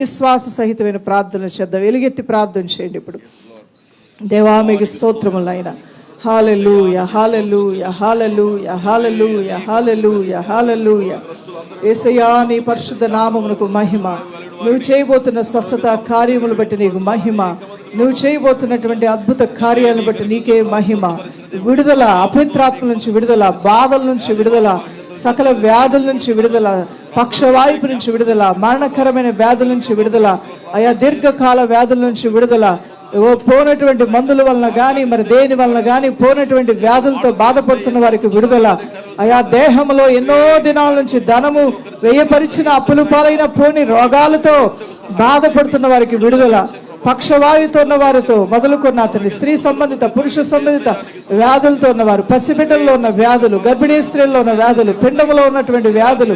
విశ్వాస సహితమైన ప్రార్థన చేద్దాం. వెలుగెత్తి ప్రార్థన చేయండి ఇప్పుడు. దేవామికి స్తోత్రములైన హాలలు హాలెలూయ హాలెలూయ యహాలలు యహాలలు యహాలలు ఏసయా నీ పరిశుద్ధ నామమునకు మహిమ. నువ్వు చేయబోతున్న స్వస్థత కార్యములు బట్టి నీకు మహిమ. నువ్వు చేయబోతున్నటువంటి అద్భుత కార్యాలను బట్టి నీకే మహిమ. విడుదల అపవిత్రాత్మ నుంచి విడుదల బాధల నుంచి విడుదల సకల వ్యాధుల నుంచి విడుదల పక్షవాయుపు నుంచి విడుదల మరణకరమైన వ్యాధుల నుంచి విడుదల అయా దీర్ఘకాల వ్యాధుల నుంచి విడుదల. ఓ పోనటువంటి మందుల వలన కానీ మరి దేని వలన కానీ పోనటువంటి వ్యాధులతో బాధపడుతున్న వారికి విడుదల. అయా దేహంలో ఎన్నో దినాల నుంచి ధనము వ్యయపరిచిన అప్పులు పాలైన పోని రోగాలతో బాధపడుతున్న వారికి విడుదల. పక్షవాయుతో ఉన్న వారితో మొదలుకున్న అతని స్త్రీ సంబంధిత పురుష సంబంధిత వ్యాధులతో ఉన్నవారు పసిబిడ్డల్లో ఉన్న వ్యాధులు గర్భిణీ స్త్రీల్లో ఉన్న వ్యాధులు పిండములో ఉన్నటువంటి వ్యాధులు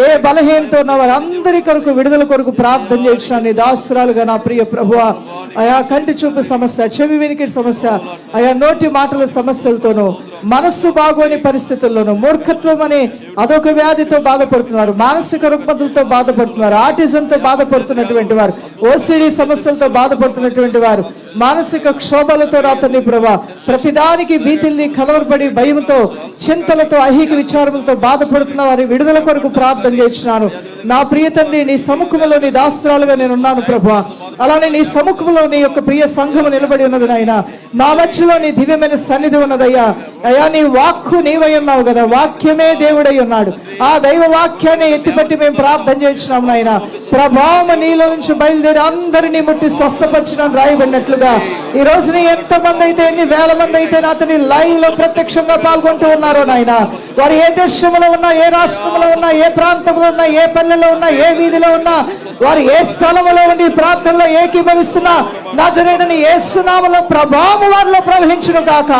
ఏ బలహీనతో ఉన్న వారు అందరి కొరకు విడుదల కొరకు ప్రార్థన చేసిన నీ దాసురాలుగా నా ప్రియ ప్రభువ. ఆయా కంటి చూపు సమస్య చెవి వినికి సమస్య ఆయా నోటి మాటల సమస్యలతోనూ మనస్సు బాగోని పరిస్థితుల్లోనూ మూర్ఖత్వం అనే అదొక వ్యాధితో బాధపడుతున్నారు మానసిక రుగ్మతులతో బాధపడుతున్నారు ఆటిజంతో బాధపడుతున్నటువంటి వారు ఓసిడి సమస్యలతో బాధపడుతున్నటువంటి వారు మానసిక క్షోభలతో రాత్రి ప్రభా ప్రతిదానికి భీతిల్ని కలవరపడి భయంతో చింతలతో అహిక విచారములతో బాధపడుతున్న వారి విడుదల కొరకు ప్రార్థన చేస్తున్నాను నా ప్రియ తండ్రి నీ సముఖంలో నీ దాస్త్రాలుగా నేను ఉన్నాను ప్రభా. అలానే నీ సముఖంలో నీ యొక్క ప్రియ సంఘము నిలబడి ఉన్నది నాయన. మా మధ్యలో నీ దివ్యమైన సన్నిధి ఉన్నదయ్యా. అయ్యా నీ వాక్కు నీవై ఉన్నావు కదా వాక్యమే దేవుడై ఉన్నాడు. ఆ దైవ వాక్యాన్ని ఎత్తిపెట్టి మేము ప్రార్థన చేసినాం నాయన. ప్రభావం నీలో నుంచి బయలుదేరి అందరినీ ముట్టి స్వస్థపరిచిన రాయబడినట్లుగా. ఈ రోజున ఎంత మంది అయితే ఎన్ని వేల మంది అయితే అతని లైవ్లో ప్రత్యక్షంగా పాల్గొంటూ ఉన్నారో నాయన. వారు ఏ దేశంలో ఉన్నా ఏ రాష్ట్రంలో ఉన్నా ఏ ప్రాంతంలో ఉన్నా ఏ పల్లెలో ఉన్నా ఏ వీధిలో ఉన్నా వారు ఏ స్థలంలో ఉండి ఈ ప్రాంతంలో ఏకీభవిస్తున్నా నజరేడని ఏ సునామలో ప్రభావం వారిలో ప్రవహించును కాక.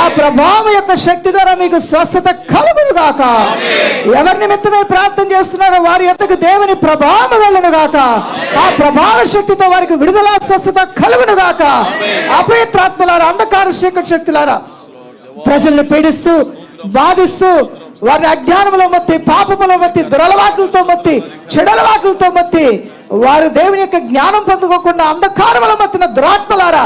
ఆ ప్రభావం యొక్క శక్తి ద్వారా మీకు స్వస్థత కలుగును గాక ఎవరి నిమిత్తమే ప్రార్థన చేస్తున్నారో వారి యొక్కకు దేవుని ప్రభావం వెళ్ళను గాక ఆ ప్రభావ శక్తితో వారికి విడుదల స్వస్థత కలుగును గాక అపవిత్రాత్మలారా అంధకార చీకటి శక్తులారా ప్రజల్ని పీడిస్తూ బాధిస్తూ వారిని అజ్ఞానములో మొత్తి పాపములో మొత్తి దురలవాట్లతో మొత్తి చెడలవాట్లతో మొత్తి వారు దేవుని యొక్క జ్ఞానం పొందుకోకుండా అంధకారముల మత్తిన దురాత్మలారా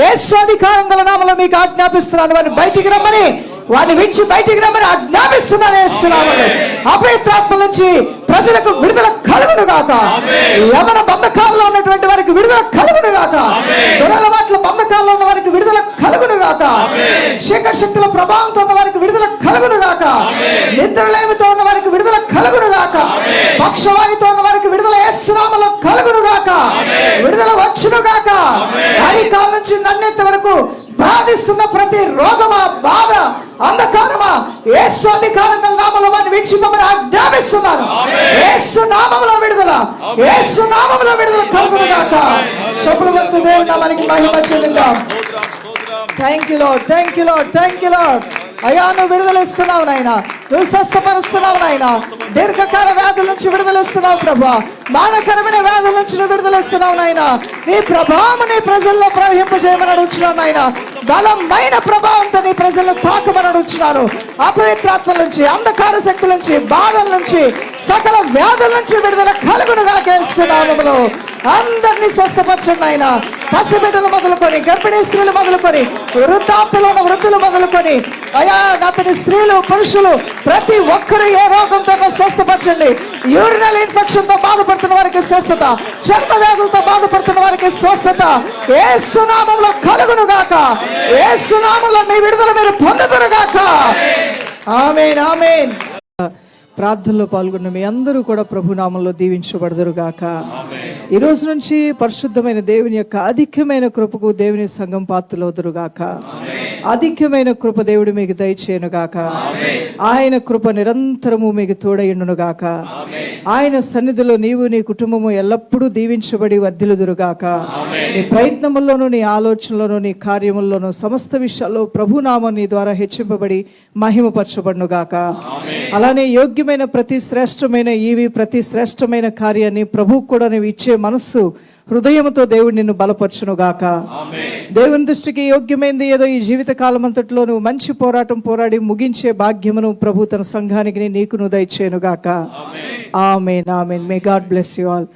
ఏ స్వాధికారం గల నామలో మీకు ఆజ్ఞాపిస్తున్నాను. వారిని బయటికి రమ్మని వారిని విడిచి బయటికి రమ్మని ఆజ్ఞాపిస్తున్నాను వేస్తున్నామని అపవిత్రాత్మ నుంచి ప్రజలకు విడుదల కలుగును గాక యమన బంధకాల్లో ఉన్నటువంటి వారికి విడుదల కలుగును గాక దురలవాట్ల బంధకాల్లో ఉన్న వారికి విడుదల కలుగును గాక శేఖర్ శక్తుల ప్రభావంతో ఉన్న వారికి విడుదల కలుగును గాక నిద్రలేమితో ఉన్న వారికి విడుదల కలుగును గాక పక్షవాయుతో ఏసునామలో కలుగును గాక విడుదల వచ్చును గాక అరికాల నుంచి నన్నెత్త వరకు బాధిస్తున్న ప్రతి రోగమా బాధ అంధకారమా ఏసు అధికారం గల నామలో వారిని విడిచిపోమని ఆజ్ఞాపిస్తున్నాను ఏసు నామములో విడుదల. ఏసు నామములో విడుదల కలుగును గాక చెప్పులు వంతు దేవుని నామానికి మహిమ చెల్లిందాం thank you lord thank you lord thank you lord అయ్యా నువ్వు విడుదలిస్తున్నావు నాయన. నువ్వు స్వస్థపరుస్తున్నావు నాయన. దీర్ఘకాల వ్యాధుల నుంచి విడుదలిస్తున్నావు ప్రభా. మానకరమైన వ్యాధుల నుంచి నువ్వు విడుదలిస్తున్నావు నాయన. నీ ప్రభావం నీ ప్రజల్లో ప్రవహింపజేయమని అడుగుతున్నావు నాయన. బలమైన ప్రభావంతో నీ ప్రజలను తాకమని అడుగుతున్నాను. అపవిత్రాత్మల నుంచి అంధకార శక్తుల నుంచి బాధల నుంచి సకల వ్యాధుల నుంచి విడుదల కలుగును గాకేస్తున్నాము అందరినీ స్వస్థపరచండి ఆయన పసిబిడ్డలు మొదలుకొని గర్భిణీ స్త్రీలు మొదలుకొని వృద్ధాప్యలో ఉన్న వృద్ధులు మొదలుకొని అయా అతని స్త్రీలు పురుషులు ప్రతి ఒక్కరు ఏ రోగంతో స్వస్థపరచండి. యూరినల్ ఇన్ఫెక్షన్తో బాధపడుతున్న వారికి స్వస్థత చర్మ వ్యాధులతో బాధపడుతున్న వారికి స్వస్థత. ఏ సునామంలో కలుగును గాక. ఏ సునామంలో మీ విడుదల మీరు పొందుదురు గాక. Amen amen. ప్రార్థనలో పాల్గొన్న మీ అందరూ కూడా ప్రభునామంలో దీవించబడదురు గాక. ఈ రోజు నుంచి పరిశుద్ధమైన దేవుని యొక్క అధికమైన కృపకు దేవుని సంఘం పాత్రలవుదురు గాక అధికమైన కృప దేవుడు మీకు దయచేయను గాక. ఆయన కృప నిరంతరము మీకు తోడయుండును గాక. ఆయన సన్నిధిలో నీవు నీ కుటుంబము ఎల్లప్పుడూ దీవించబడి వర్ధిలుదురు గాక. నీ ప్రయత్నముల్లోనూ నీ ఆలోచనలోనూ నీ కార్యముల్లోనూ సమస్త విషయాల్లో ప్రభునామం నీ ద్వారా హెచ్చింపబడి మహిమపరచబడును గాక అలానే యోగ్యమైన ప్రతి శ్రేష్టమైన ఈవి ప్రతి శ్రేష్టమైన కార్యాన్ని ప్రభు కూడా నీవు ఇచ్చే మనస్సు హృదయముతో దేవుడు నిన్ను బలపరచును గాక దేవుని దృష్టికి యోగ్యమైంది ఏదో ఈ జీవిత కాలం అంతట్లో నువ్వు మంచి పోరాటం పోరాడి ముగించే భాగ్యమును ప్రభు తన సంఘానికి నీకు నుదయచేయను గాక amen amen. May God bless you all